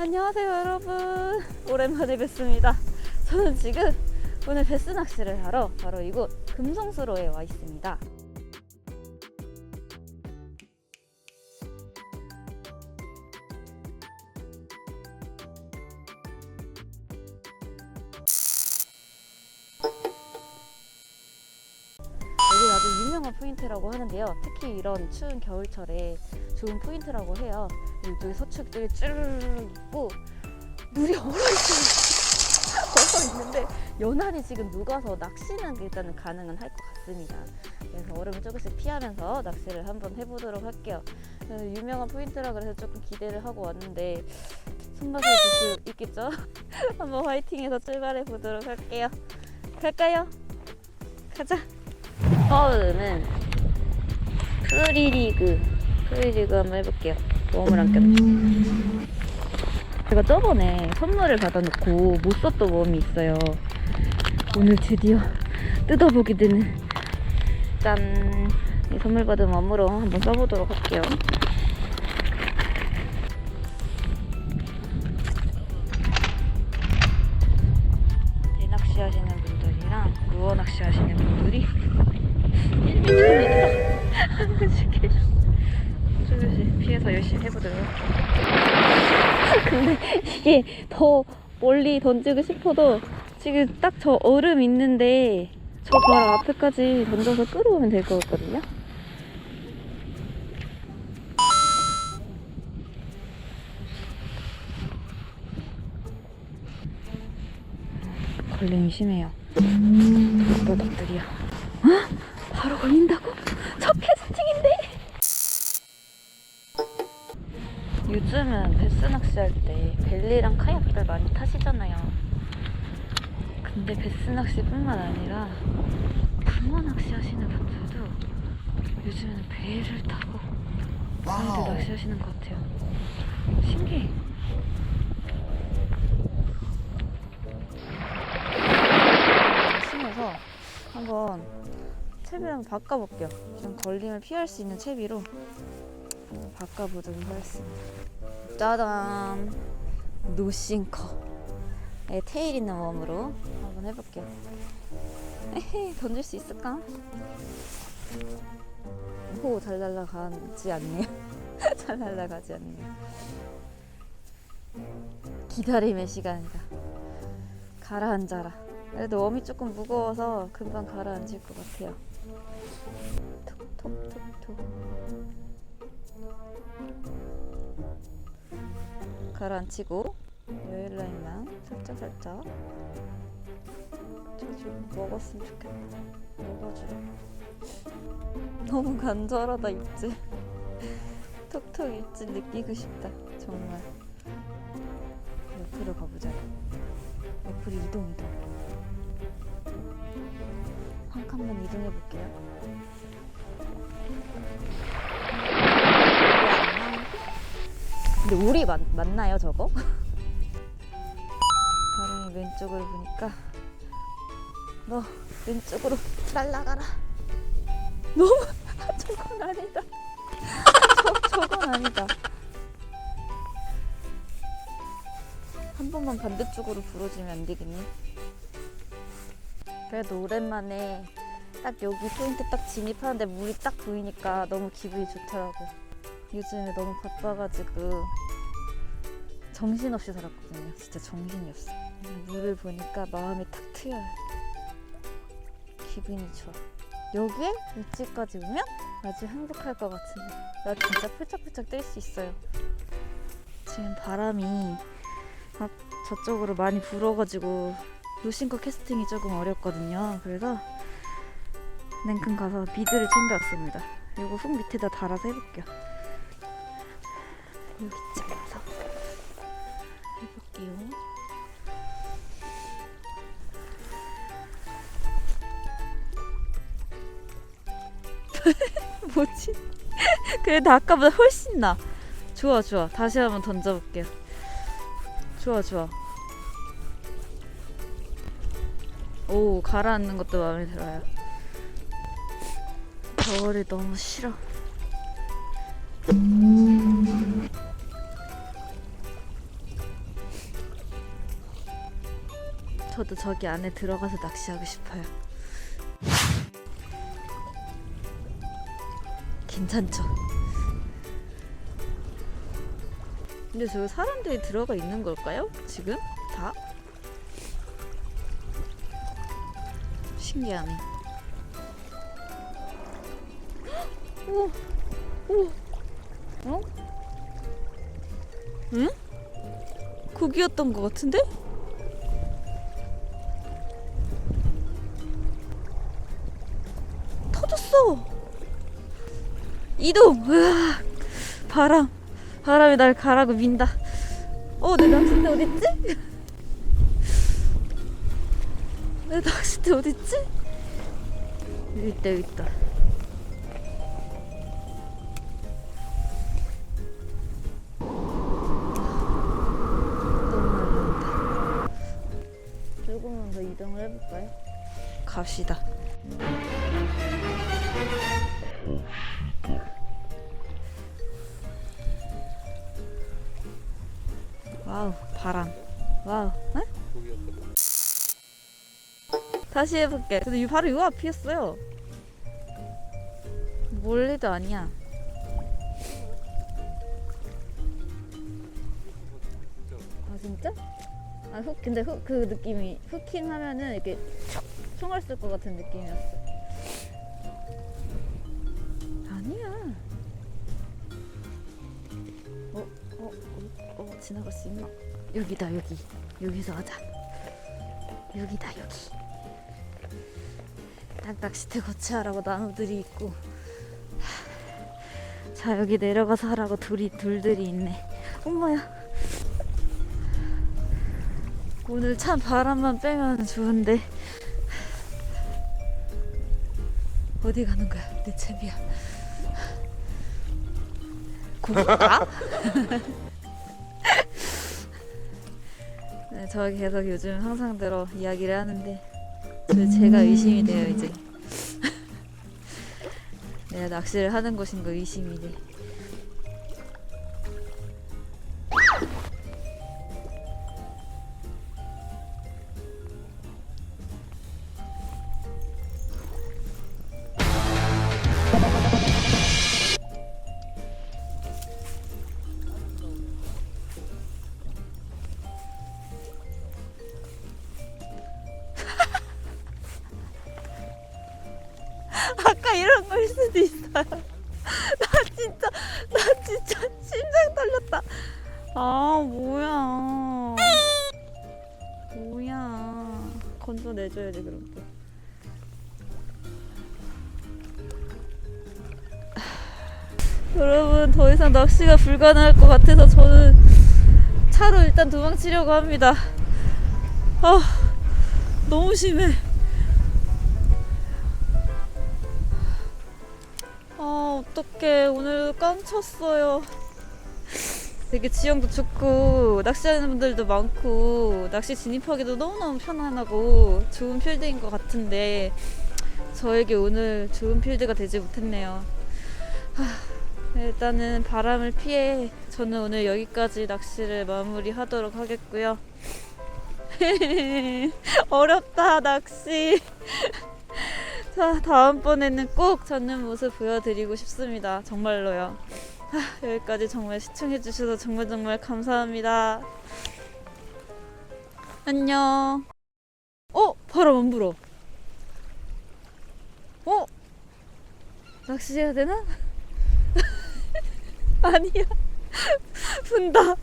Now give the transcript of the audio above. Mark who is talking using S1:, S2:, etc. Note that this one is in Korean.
S1: 안녕하세요 여러분. 오랜만에 뵙습니다. 저는 지금 오늘 베스 낚시를 하러 바로 이곳 금성수로에 와 있습니다. 여기 아주 유명한 포인트라고 하는데요. 특히 이런 추운 겨울철에 좋은 포인트라고 해요 이쪽에 서축들이 쭈르르 있고 물이 얼어 있어요. 얼어 있는데 연안이 지금 녹아서 낚시는 일단은 가능은 할 것 같습니다. 그래서 얼음을 조금씩 피하면서 낚시를 한번 해보도록 할게요. 어, 유명한 포인트라 그래서 조금 기대를 하고 왔는데 손맛을 볼 수 있겠죠? 한번 화이팅해서 출발해 보도록 할게요. 갈까요? 가자. 처음은 프리리그 프리리그 한번 해볼게요. 웜을 안 꼈네. 제가 저번에 선물을 받아놓고 못 썼던 웜이 있어요. 오늘 드디어 뜯어보게 되는 짠! 이 선물 받은 웜으로 한번 써보도록 할게요. 피해서 열심히 해보도록. 근데 이게 더 멀리 던지고 싶어도 지금 딱 저 얼음 있는데 저 바로 앞에까지 던져서 끌어오면 될 것 같거든요. 걸림이 심해요. 너덕들이야. 어? 바로 걸린다고? 첫 캐스팅인데? 요즘은 베스 낚시할 때 벨리랑 카약들 많이 타시잖아요. 근데 베스 낚시뿐만 아니라 붕어 낚시 하시는 분들도 요즘은 배를 타고 많이들 낚시 하시는 것 같아요. 신기해. 심어서 한번 채비를 한번 바꿔볼게요. 좀 걸림을 피할 수 있는 채비로 바꿔보도록 하겠습니다. 짜잔! 노싱커의 테일 있는 웜으로 한번 해볼게요. 에헤이, 던질 수 있을까? 호, 잘 날아가지 않네요. 잘 날아가지 않네요. 기다림의 시간이다. 가라앉아라. 그래도 웜이 조금 무거워서 금방 가라앉을 것 같아요. 톡톡톡톡. 가라앉히고 여유 라인만 살짝 살짝 저좀 먹었으면 좋겠다. 먹어줘 너무 간절하다 입질. 톡톡 입질 느끼고 싶다 정말. 옆으로 가보자. 옆으로 이동 이동. 한 칸만 이동해 볼게요 근데 우리 맞, 맞나요 저거? 다름이 왼쪽을 보니까 너 왼쪽으로 날아가라 너무 저건 아니다 저, 저건 아니다 한 번만 반대쪽으로 불어주면 안 되겠니? 그래도 오랜만에 딱 여기 포인트 딱 진입하는데 물이 딱 보이니까 너무 기분이 좋더라고 요 요즘에 너무 바빠가지고 정신없이 살았거든요. 진짜 정신이 없어. 물을 보니까 마음이 탁 트여요. 기분이 좋아. 여기에 위치까지 오면 아주 행복할 것 같은데. 나 진짜 펄쩍펄쩍 뛸수 있어요. 지금 바람이 막 저쪽으로 많이 불어가지고 루싱커 캐스팅이 조금 어렵거든요. 그래서 냉큼 가서 비드를 챙겨왔습니다. 이거 훅 밑에다 달아서 해볼게요. 여기쯤 가서 해볼게요. 뭐지? 그래도 아까보다 훨씬 나. 좋아 좋아. 다시 한번 던져볼게요. 좋아 좋아. 오 가라앉는 것도 마음에 들어요. 겨울이 너무 싫어. 저도 저기 안에 들어가서 낚시하고 싶어요. 괜찮죠? 근데 저 사람들이 들어가 있는 걸까요? 지금? 다? 신기하네. 오, 오, 어? 응? 거기였던 것 같은데? 터졌어. 이동. 으아, 바람. 바람이 날 가라고 민다. 어, 내 낚싯대 어딨지? 내 낚싯대 어딨지? 여기 있다, 여기 있다. 조금만 더 이동을 해볼까요? 갑시다. 바람. 와우. 에? 다시 해볼게. 근데 이- 바로 요 앞이었어요. 멀리도 아니야. 아 진짜? 아훅 근데 훅 그 느낌이 후킹 하면은 이렇게 촥 총알 쏠 것 같은 느낌이었어. 지나갈 수 있나? 여기다 여기. 여기서 하자. 여기다 여기. 딱 낚시대 거치하라고 나무들이 있고. 하, 자 여기 내려가서 하라고 돌이 돌들이 있네. 엄마야. 오늘 참 바람만 빼면 좋은데 어디 가는 거야 내 채비야 고맙다 저 계속 요즘 항상 들어 이야기를 하는데 저 제가 의심이 돼요 이제. 내가 낚시를 하는 곳인 거 의심이 돼 아까 이런 걸 수도 있어요. 나 진짜, 나 진짜 심장 떨렸다. 아, 뭐야. 뭐야. 건져내줘야지, 그럼 또. 여러분, 더 이상 낚시가 불가능할 것 같아서 저는 차로 일단 도망치려고 합니다. 아, 너무 심해. 어떡해. 오늘 깜쳤어요. 되게 지형도 좋고 낚시하는 분들도 많고 낚시 진입하기도 너무너무 편안하고 좋은 필드인 것 같은데 저에게 오늘 좋은 필드가 되지 못했네요. 하, 일단은 바람을 피해 저는 오늘 여기까지 낚시를 마무리하도록 하겠고요. 어렵다 낚시 자, 다음번에는 꼭 잡는 모습 보여드리고 싶습니다. 정말로요. 하, 여기까지 정말 시청해주셔서 정말 정말 감사합니다. 안녕. 어? 바람 안 불어. 어? 낚시해야 되나? 아니야. 분다.